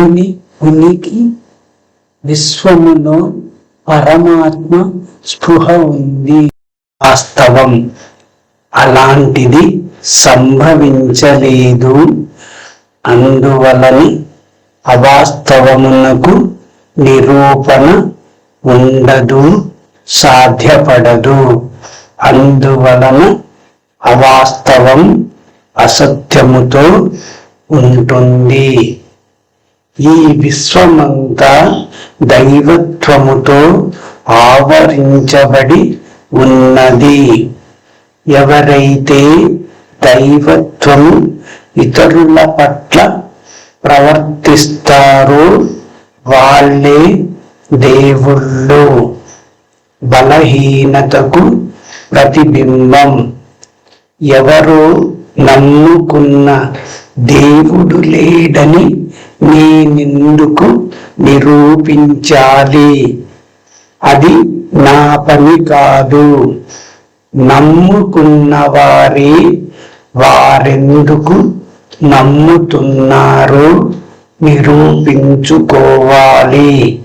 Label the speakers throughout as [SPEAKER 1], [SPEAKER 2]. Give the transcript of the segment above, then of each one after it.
[SPEAKER 1] ఉని ఉనికి విశ్వములో పరమాత్మ స్పృహ ఉంది. వాస్తవం అలాంటిది సంభవించలేదు. అందువలని అవాస్తవమునకు నిరూపణ ఉండదు సాధ్యపడదు. అందువలన అవాస్తవం అసత్యముతో ఉంటుంది. ఈ విశ్వమంతా దైవత్వముతో ఆవరించబడి ఉన్నది. ఎవరైతే దైవత్వం ఇతరుల పట్ల ప్రవర్తిస్తారో వాళ్ళే దేవుళ్ళు. బలహీనతకు ప్రతిబింబం. ఎవరో నమ్ముకున్న దేవుడు లేడని నేనెందుకు నిరూపించాలి. అది నా పని కాదు. నమ్ముకున్నవారి వారెందుకు నమ్ముతున్నారో? నిరూపించుకోవాలి.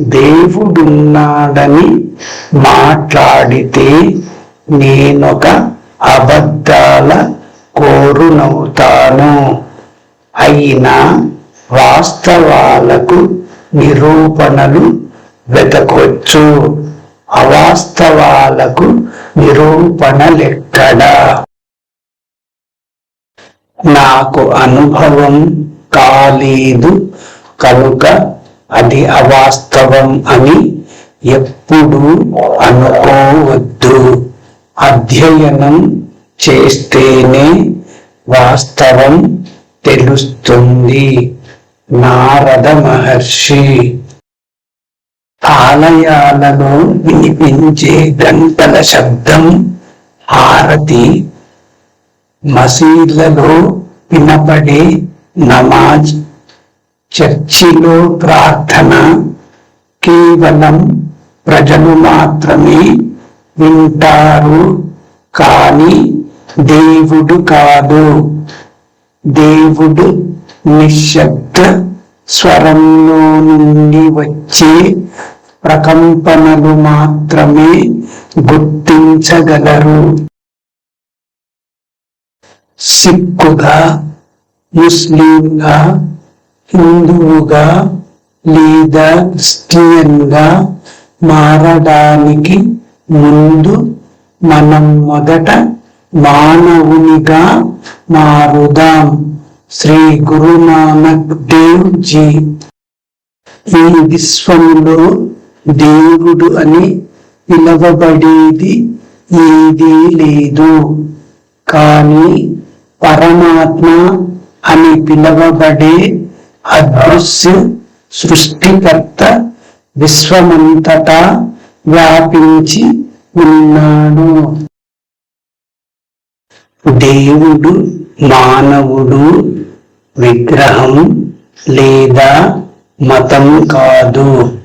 [SPEAKER 1] దేవుడున్నాడని మాట్లాడితే నేనొక అబద్ధాల కోరునవుతాను. అయినా వాస్తవాలకు నిరూపణలు వెతకొచ్చు. అవాస్తవాలకు నిరూపణలెక్కడా? నాకు అనుభవం కాలేదు. కనుక అది అవాస్తవం అని ఎప్పుడు అనుకోవద్దు. అధ్యయనం చేస్తేనే వాస్తవం తెలుస్తుంది. నారద మహర్షి ఆలయాలలో వినిపించే గంటల శబ్దం హారతి. మసీద్లలో వినపడే నమాజ్ చర్చిలో ప్రార్థన కేవలం ప్రజలు మాత్రమే వింటారు కానీ దేవుడు కాదు. దేవుడు నిశ్శబ్ద స్వరంలో నుండి వచ్చే ప్రకంపనలు మాత్రమే గుర్తించగలరు. సిక్కుగా ముస్లింగా హిందువుగా లేదా క్రిస్టియన్గా మారడానికి ముందు మనం మొదట మానవునిగా మారుదాం. శ్రీ గురునానక్ దేవ్ జీ ఈ విశ్వంలో దేవుడు అని పిలవబడేది ఏదీ లేదు. కానీ పరమాత్మ అని పిలవబడే అదృశ్య సృష్టికర్త విశ్వమంతటా వ్యాపించి ఉన్నాడు. దేవుడు మానవుడు విగ్రహం లేదా మతం కాదు.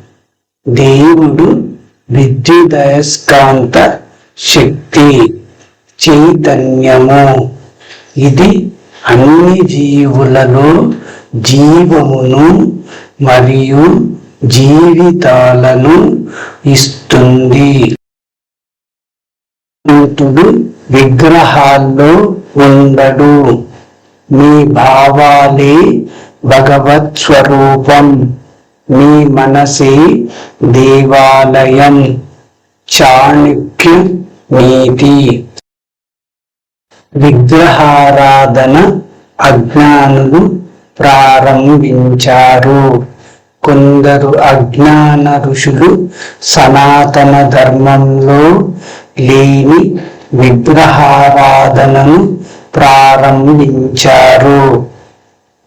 [SPEAKER 1] దేవుడు విద్యుదయస్కాంత శక్తి చైతన్యము. ఇది అన్ని జీవులలో జీవమును మరియు జీవితాలను ఇస్తుంది. విగ్రహాల్లో ఉండడు. మీ భావాలే భగవత్ స్వరూపం. మీ మనసే దేవాలయం. చాణక్య నీతి. విగ్రహారాధన అజ్ఞానులు ప్రారంభించారు. కొందరు అజ్ఞాన ఋషులు సనాతన ధర్మంలో లేని విగ్రహారాధనను ప్రారంభించారు.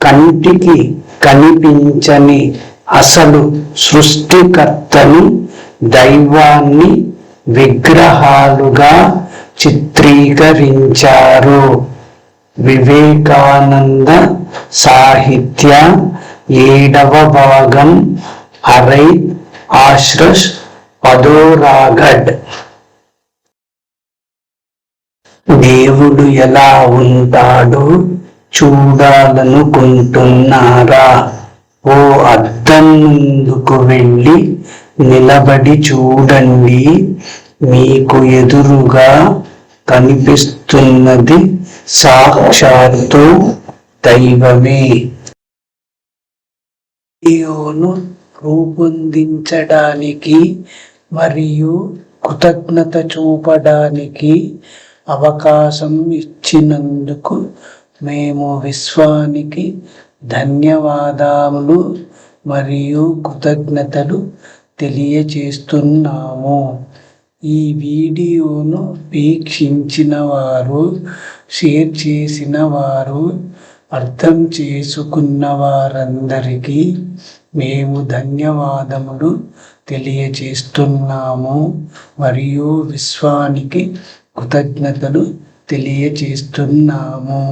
[SPEAKER 1] కంటికి కనిపించని అసలు సృష్టికర్తను దైవాన్ని విగ్రహాలుగా చిత్రీకరించారు. వివేకానంద సాహిత్య ఏడవ భాగం అరై ఆశ్రస్ పదోరాగడ్ దేవుడు ఎలా ఉంటాడో చూడాలనుకుంటున్నారా? ఓ అద్దం ముందుకు వెళ్ళి నిలబడి చూడండి. మీకు ఎదురుగా కనిపిస్తున్నది సాక్షాత్తు దైవమే. వీడియోను రూపొందించడానికి మరియు కృతజ్ఞత చూపడానికి అవకాశం ఇచ్చినందుకు మేము విశ్వానికి ధన్యవాదములు మరియు కృతజ్ఞతలు తెలియజేస్తున్నాము ఈ వీడియోను వీక్షించిన వారు షేర్ చేసిన వారు అర్థం చేసుకున్న వారందరికీ మేము ధన్యవాదములు తెలియజేస్తున్నాము మరియు విశ్వానికి కృతజ్ఞతలు తెలియజేస్తున్నాము